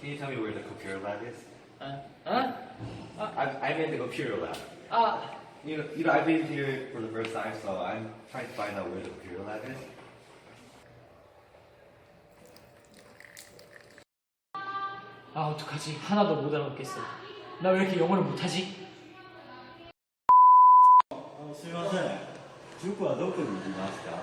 Can you tell me where the computer lab is? 아, 아, I'm, I'm in the computer lab. 아, You know, you know, I've been here for the first time, so I'm trying to find out where the computer lab is. 아 어떡하지? 하나도 못 알아먹겠어. 나 왜 이렇게 영어를 못하지? すみません塾はどこに行きますか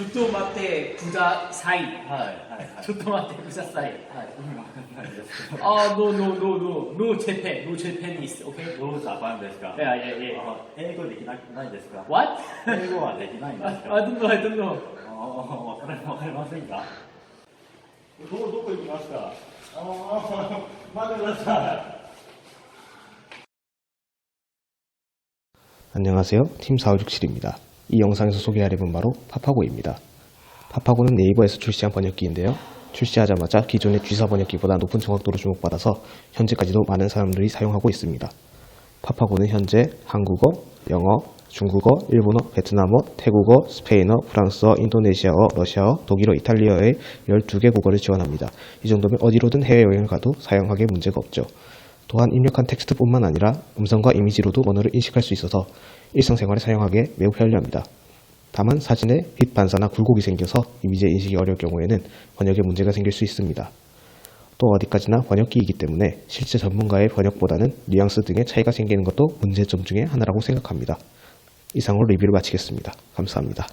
ちょっと待ってください。ちょっと待ってください。あー、no, no, no, no, no Japan, no Japanese, okay? どうしたパンですか Yeah, yeah, yeah. あ英語できなないですか What? 英語はできないんです I か don't know, I don't know. あわかりわかりませんかどどこ行きましたああ待ってください 안녕하세요. 팀 457입니다. 이 영상에서 소개할 앱은 바로 파파고입니다. 파파고는 네이버에서 출시한 번역기인데요. 출시하자마자 기존의 G사 번역기보다 높은 정확도로 주목받아서 현재까지도 많은 사람들이 사용하고 있습니다. 파파고는 현재 한국어, 영어, 중국어, 일본어, 베트남어, 태국어, 스페인어, 프랑스어, 인도네시아어, 러시아어, 독일어, 이탈리아어의 12개 국어를 지원합니다. 이 정도면 어디로든 해외여행을 가도 사용하기에 문제가 없죠. 또한 입력한 텍스트뿐만 아니라 음성과 이미지로도 언어를 인식할 수 있어서 일상생활에 사용하기에 매우 편리합니다. 다만 사진에 빛 반사나 굴곡이 생겨서 이미지 인식이 어려울 경우에는 번역에 문제가 생길 수 있습니다. 또 어디까지나 번역기이기 때문에 실제 전문가의 번역보다는 뉘앙스 등의 차이가 생기는 것도 문제점 중에 하나라고 생각합니다. 이상으로 리뷰를 마치겠습니다. 감사합니다.